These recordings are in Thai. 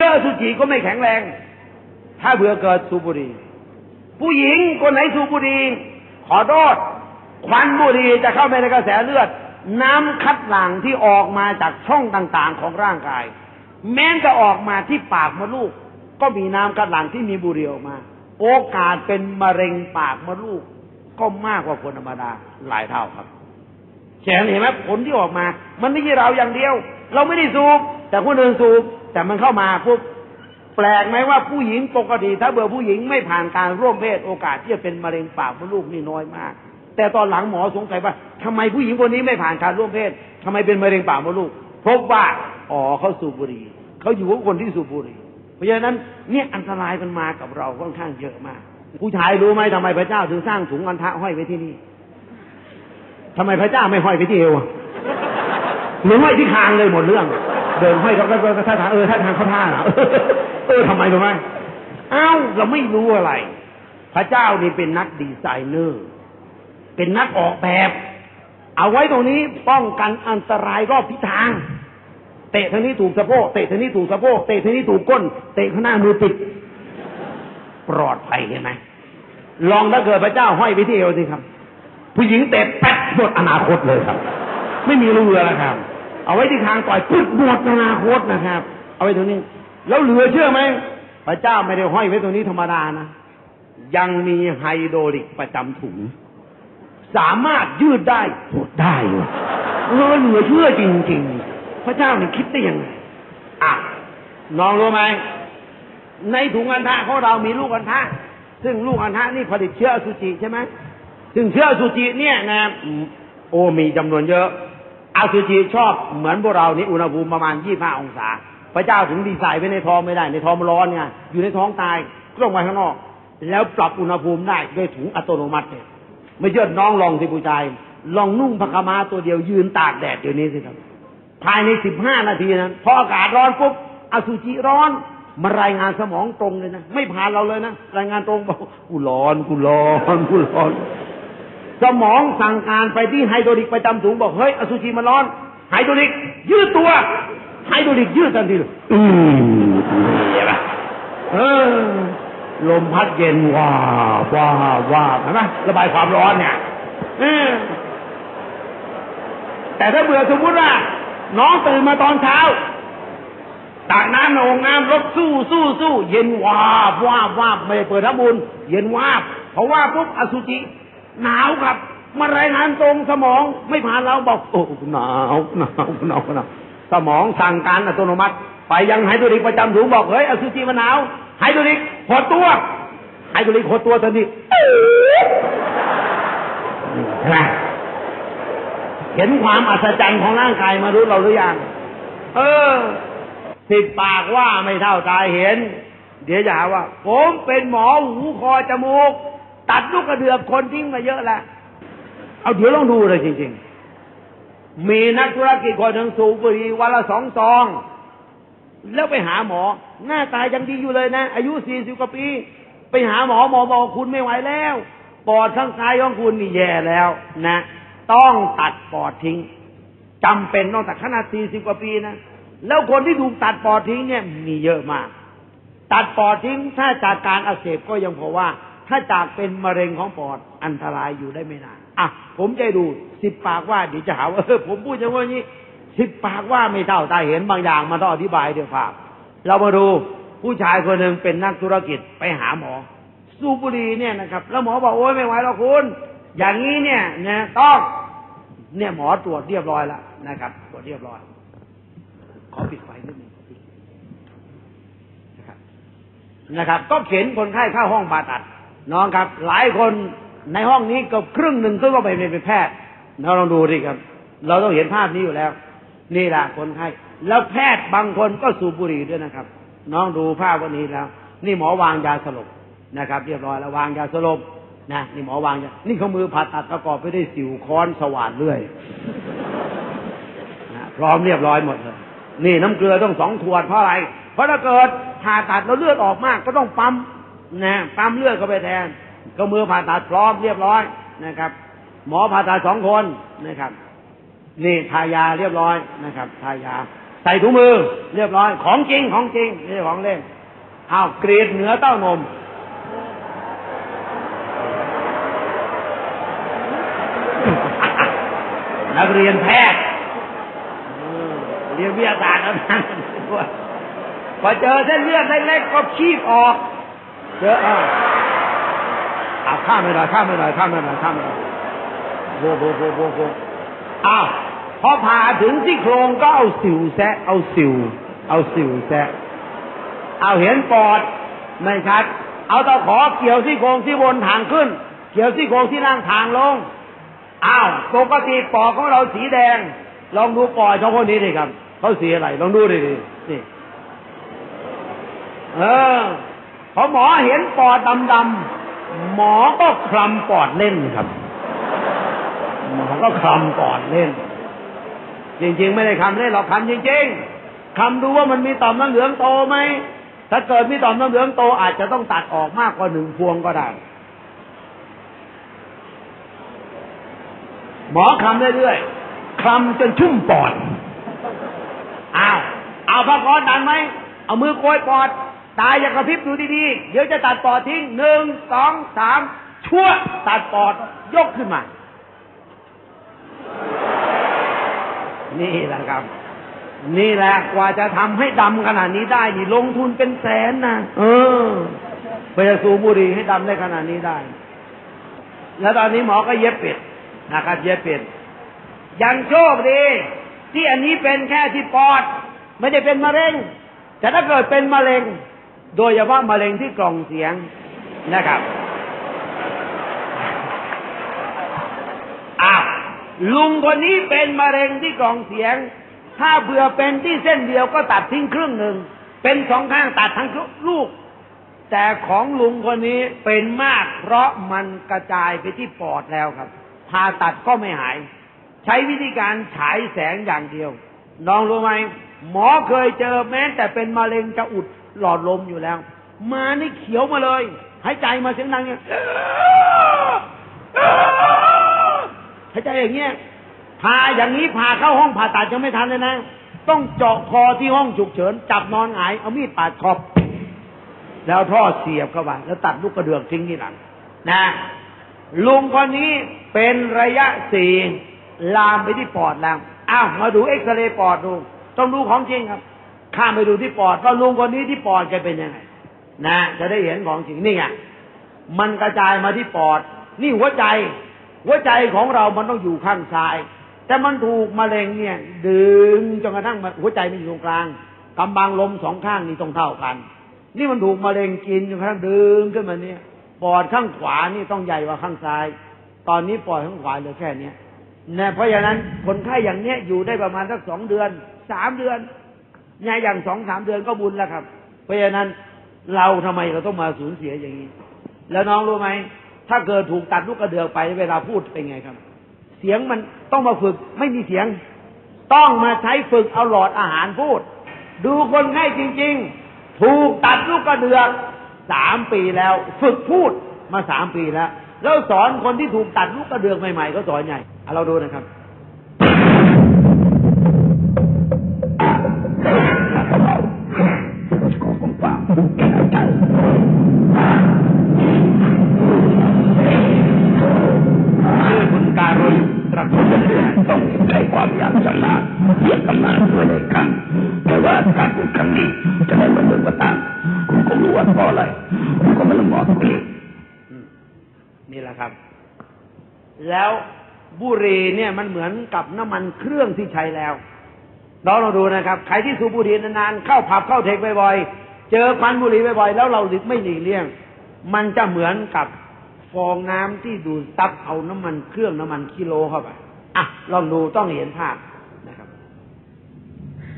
เชื้อสุจิก็ไม่แข็งแรง ถ้าเบื่อเกิดสูบบุหรี่ผู้หญิงคนไหนสูบบุหรี่ขอโทษควันบุหรี่จะเข้าไปในกระแสเลือด น้ำคัดหลั่งที่ออกมาจากช่องต่างๆของร่างกาย แม้จะออกมาที่ปากมดลูก ก็มีน้ำคัดหลั่งที่มีบุหรี่ออกมา โอกาสเป็นมะเร็งปากมดลูก ก็มากกว่าคนธรรมดาหลายเท่าครับแฉนเห็นไหมผลที่ออกมา มันไม่ใช่เราอย่างเดียว เราไม่ได้สูบแต่คนอื่นสูบ แต่มันเข้ามาปุ๊บแปลกไหมว่าผู้หญิงปกติ ถ้าเบื่อผู้หญิงไม่ผ่านการร่วมเพศโอกาสที่จะเป็นมะเร็งปากมดลูกนี่น้อยมาก แต่ตอนหลังหมอสงสัยว่าทำไมผู้หญิงคนนี้ไม่ผ่านการร่วมเพศทำไมเป็นมะเร็งปากมดลูก พบว่าอ๋อเขาสูบบุหรี่เขาอยู่กับคนที่สูบบุหรี่เพราะฉะนั้นเนี่ยอันตรายมันมากับเราค่อนข้างเยอะมาก ผู้ชายรู้ไหมทำไมพระเจ้าถึงสร้างถุงอันทะห้อยไว้ที่นี่ทำไมพระเจ้าไม่ห้อยไปที่เอวหรือห้อยที่คางเลยหมดเรื่อง เดินห้อยก็ก็ท่าทางเออท่าทางเขาท่าเอเออทำไมรู้ไหมเอ้าเราไม่รู้อะไร พระเจ้านี่เป็นนักดีไซเนอร์ เป็นนักออกแบบ เอาไว้ตรงนี้ป้องกันอันตรายรอบทิศทาง เตะทางนี้ถูกสะโพกเตะทางนี้ถูกสะโพกเตะทางนี้ถูกก้น เตะข้างหน้ามือติดปลอดภัยเห็นไหมลองถ้าเกิดพระเจ้าห้อยไปที่เอวสิครับ ผู้หญิงเตะแป๊ดหมดอนาคตเลยครับ ไม่มีรูเรือแล้วครับ เอาไว้ที่คางต่อยปึ๊ดหมดอนาคตนะครับ เอาไว้ตรงนี้ แล้วเหลือเชื่อไหมพระเจ้าไม่ได้ห้อยไว้ตรงนี้ธรรมดานะยังมีไฮโดรลิกประจำถุง สามารถยืดได้หดได้เออเหลือเชื่อจริง ๆ พระเจ้านี่คิดได้ยังไงอะน้องรู้ไหมในถุงอันทะของเรามีลูกอันทะซึ่งลูกอันทะนี่ผลิตเชื้ออสุจิใช่ไหมซึ่งเชื้ออสุจิเนี่ยนะโอ้มีจำนวนเยอะ อสุจิชอบเหมือนพวกเรานี่อุณหภูมิประมาณ25องศา พระเจ้าถึงดีไซน์ไว้ในท้องไม่ได้ ในท้องมันร้อนไงอยู่ในท้องตายก็ต้องไว้ข้างนอก แล้วปรับอุณหภูมิได้ด้วยถุงอัตโนมัติเนี่ยไม่เชื่อน้องลองสิผู้ชาย ลองนุ่งผ้าขามาตัวเดียวยืนตากแดดเดี๋ยวนี้สิครับ ภายใน15นาทีนั้นพออากาศร้อนปุ๊บอสุจิร้อนมารายงานสมองตรงเลยนะ ไม่ผ่านเราเลยนะ รายงานตรงบอกกูร้อนกูร้อนกูร้อน สมองสั่งการไปที่ไฮโดรลิกประจำถุงบอกเฮ้ยอสุจิมันร้อน ไฮโดรลิก ยืดตัว ไฮโดรลิกยืดทันทีเลยอืมเห็นปะเออลมพัดเย็นว้าวว้าวว้าวเห็นไหมระบายความร้อนเนี่ยเออแต่ถ้าเบื่อสมมติว่าน้องตื่นมาตอนเช้าตักน้ำในโองน้ำรบสู้สู้สู้ เย็นวาบวาบวาบไม่ได้เปิดน้ำบุญเย็นวาบเพราะว่าปุ๊บอสุจิ หนาวครับ มารายงานตรงสมองไม่ผ่านเราบอกโอ้หนาวหนาวหนาวหนาวสมองสั่งการอัตโนมัติ ไปยังไฮดรลิกประจำถุงบอกเฮ้ยอสุจิมันหนาวไฮดรลิกหดตัวไฮดรลิกหดตัวทันทีเห็นไหมเห็นความอัศจรรย์ของร่างกายมารู้เราหรือยังเออสิบปากว่าไม่เท่าตาเห็น เดี๋ยวจะหาว่า ผมเป็นหมอหูคอจมูก ตัดลูกกระเดือกคนทิ้งมาเยอะแล้วเอาเดี๋ยวลองดูเลยจริง ๆ มีนักธุรกิจคนหนึ่งสูบบุหรี่วันละสองซอง แล้วไปหาหมอ หน้าตายังดีอยู่เลยนะ อายุสี่สิบกว่าปี ไปหาหมอหมอบอกคุณไม่ไหวแล้วปอดข้างซ้ายของคุณนี่แย่แล้วนะ ต้องตัดปอดทิ้งจำเป็นต้องตัดขนาดสี่สิบกว่าปีนะแล้วคนที่ถูกตัดปอดทิ้งเนี่ยมีเยอะมาก ตัดปอดทิ้งถ้าจากการอักเสบก็ยังพอว่า ถ้าจากเป็นมะเร็งของปอดอันตรายอยู่ได้ไม่นานอะผมจะดูสิบปากว่าเดี๋ยวจะหาว่าเออผมพูดอย่างว่านี้สิบปากว่าไม่เท่าตาเห็นบางอย่างมาต้องอธิบายเดี๋ยวครับเรามาดูผู้ชายคนหนึ่งเป็นนักธุรกิจไปหาหมอ สูบบุหรี่เนี่ยนะครับ แล้วหมอบอกโอ้ยไม่ไหวแล้วคุณ อย่างนี้เนี่ยนะต้องเนี่ยหมอตรวจเรียบร้อยแล้วนะครับ ตรวจเรียบร้อย ขอปิดไฟนิดนึงนะครับ นะครับ ก็เข็นคนไข้เข้าห้องผ่าตัด น้องครับ หลายคนในห้องนี้กับครึ่งหนึ่งซึ่งก็ไปเป็นแพทย์เราลองดูดิครับ เราต้องเห็นภาพนี้อยู่แล้ว นี่แหละคนไข้แล้วแพทย์บางคนก็สูบบุหรี่ด้วยนะครับ น้องดูภาพวันนี้แล้ว นี่หมอวางยาสลบนะครับ เรียบร้อยแล้ววางยาสลบนะนี่หมอวางยานี่เขามือผ่าตัดประกอบไปด้วยสิวค้อนสว่านเลื่อยนะพร้อมเรียบร้อยหมดเลยนี่น้ำเกลือต้องสองขวดเพราะอะไร เพราะถ้าเกิดผ่าตัดแล้วเลือดออกมากก็ต้องปั๊ม นะปั๊มเลือดเข้าไปแทน ก็มือผ่าตัดพร้อมเรียบร้อยนะครับ หมอผ่าตัดสองคนนะครับ นี่ทายาเรียบร้อยนะครับทายา ใส่ถุงมือเรียบร้อย ของจริงของจริงไม่ใช่ของเล่นอ้าวกรีดเหนือเต้านมนักเรียนแพทย์เรียนวิทยาศาสตร์แล้วนะพอเจอเส้นเลือดเล็กก็คีบออก เจออ่าเอาข้ามไปหน่อยข้ามไปหน่อยข้ามไปหน่อยข้ามไปหน่อยโบโบโบโบโบอ้าวพอผ่าถึงที่โครงก็เอาสิวแซะเอาสิว เอาสิวแซะเอาเห็นปอดไม่ชัด เอาตะขอเกี่ยวที่โครงที่บนทางขึ้น เกี่ยวที่โครงที่ล่างทางลงอ้าวปกติปอดของเราสีแดง ลองดูปอดของคนนี้ดิครับเขาสีอะไรลองดูดิดินี่เออ พอหมอเห็นปอดดำๆหมอก็คลำปอดเล่นครับ หมอก็คลำปอดเล่น จริง ๆ ไม่ได้คำเล่นหรอกคำจริง ๆคำดูว่ามันมีต่อมน้ำเหลืองโตไหมถ้าเกิดมีต่อมน้ำเหลืองโตอาจจะต้องตัดออกมากกว่าหนึ่งพวงก็ได้ หมอคำเรื่อยๆคลำจนชุ่มปอดอ้าวเอาพระกรดันไหมเอามือโกยปอด ตายอย่ากระพริบดูดีๆ เดี๋ยวจะตัดปอดทิ้งหนึ่งสองสามชั่วตัดปอดยกขึ้นมา นี่แหละครับ นี่แหละกว่าจะทำให้ดำขนาดนี้ได้ นี่ลงทุนเป็นแสนนะเออไปจะสูบบุหรี่ให้ดำได้ขนาดนี้ได้ แล้วตอนนี้หมอก็เย็บเป็ดนะครับ เย็บเป็ดยังโชคดี ที่อันนี้เป็นแค่ที่ปอด ไม่ได้เป็นมะเร็งแต่ถ้าเกิดเป็นมะเร็ง โดยเฉพาะมะเร็งที่กล่องเสียงนะครับอ้าวลุงคนนี้เป็นมะเร็งที่กล่องเสียง ถ้าเบื่อเป็นที่เส้นเดียวก็ตัดทิ้งครึ่งหนึ่ง เป็นสองข้างตัดทั้งลูก แต่ของลุงคนนี้เป็นมาก เพราะมันกระจายไปที่ปอดแล้วครับผ่าตัดก็ไม่หาย ใช้วิธีการฉายแสงอย่างเดียว น้องรู้ไหมหมอเคยเจอแม้แต่เป็นมะเร็งจะอุด หลอดลมอยู่แล้ว มานี่เขียวมาเลยหายใจมาเสียงดังเนี่ยหายใจอย่างเงี้ยพาอย่างนี้พาเข้าห้องผ่าตัดยังไม่ทันเลยนะ ต้องเจาะคอที่ห้องฉุกเฉิน จับนอนหงายเอามีดปาดคอบแล้วท่อเสียบเข้าไปแล้วตัดลูกกระเดือกทิ้งที่หลัง นะลุงคนนี้เป็นระยะสี่ลามไปที่ปอดแล้วอ้าวมาดูเอ็กซเรย์ปอดดู ต้องดูของจริงครับ ข้ามไปดูที่ปอดว่าลุงคนนี้ที่ปอดแกเป็นยังไง นะ จะได้เห็นของจริงนี่ไงมันกระจายมาที่ปอด นี่หัวใจ หัวใจของเรามันต้องอยู่ข้างซ้าย แต่มันถูกมะเร็งเนี่ย ดึงจนกระทั่งหัวใจมันอยู่ตรงกลางกำบังลมสองข้างนี่ต้องเท่ากัน นี่มันถูกมะเร็งกินจนกระทั่งดึงขึ้นมาเนี่ย ปอดข้างขวานี่ต้องใหญ่กว่าข้างซ้าย ตอนนี้ปอดข้างขวาเหลือแค่เนี้ยนะเพราะฉะนั้นคนไข้อย่างเนี้ยอยู่ได้ประมาณสักสองเดือนสามเดือน เนี่ยอย่างสองสามเดือนก็บุญแล้วครับ เพราะฉะนั้นเราทำไมเราต้องมาสูญเสียอย่างนี้ แล้วน้องรู้ไหม ถ้าเกิดถูกตัดลูกกระเดือกไปเวลาพูดเป็นไงครับ เสียงมันต้องมาฝึกไม่มีเสียง ต้องมาใช้ฝึกเอาหลอดอาหารพูด ดูคนไข้จริง ๆ ถูกตัดลูกกระเดือกสามปีแล้ว ฝึกพูดมาสามปีแล้ว แล้วสอนคนที่ถูกตัดลูกกระเดือกใหม่ๆเขาสอนไงเอาเราดูนะครับ ยียบกำลังด้วยในครั้งแต่ว่าการพูดครั้งนี้จะไม่เหมือนเดิมก็ตามคุณคงรู้ว่าเพราะอะไรคุณก็ไม่ต้องบอกตัวเองนี่แหละครับ แล้วบุหรี่เนี่ยมันเหมือนกับน้ำมันเครื่องที่ใช้แล้วน้องเราดูนะครับ ใครที่สูบบุหรี่นานๆเข้าผับเข้าเทคบ่อยๆ เจอควันบุหรี่บ่อยๆ แล้วเราหลีกไม่หลีกเลี่ยง มันจะเหมือนกับฟองน้ำที่ดูดซับเอาน้ำมันเครื่องน้ำมันกิโลเข้าไป อะ ลองดูต้องเห็นภาพ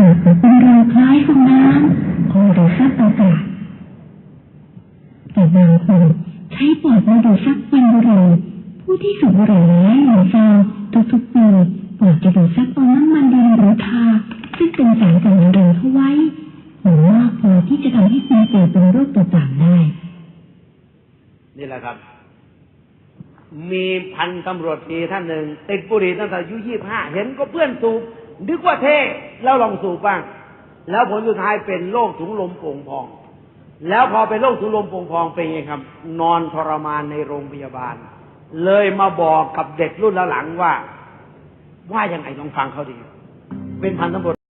เปิดเป็นรอยคล้ายฟองน้ำของดูซับอากาศแต่บางคนใช้ปอดมาดูซับควันบุหรี่ผู้ที่สูบบุหรี่แล้วหนึ่งซองทุกๆปีปอดจะดูซับเอาน้ำมันดินหรือทาซึ่งเป็นสารก่อมะเร็งเข้าไว้หรือมากพอที่จะทำให้คุณเกิดเป็นโรคต่างๆได้นี่แหละครับ มีพันตำรวจตีท่านหนึ่งติดบุหรี่ตั้งแต่อายุยี่ห้าเห็นก็เพื่อนสูบ นึกว่าเท่แล้วลองสูบบ้าง แล้วผลสุดท้ายเป็นโรคถุงลมโป่งพอง แล้วพอเป็นโรคถุงลมโป่งพองเป็นไงครับ นอนทรมานในโรงพยาบาล เลยมาบอกกับเด็กรุ่นหลังว่า ว่ายังไงลองฟังเขาดี เป็นพันตำรวจ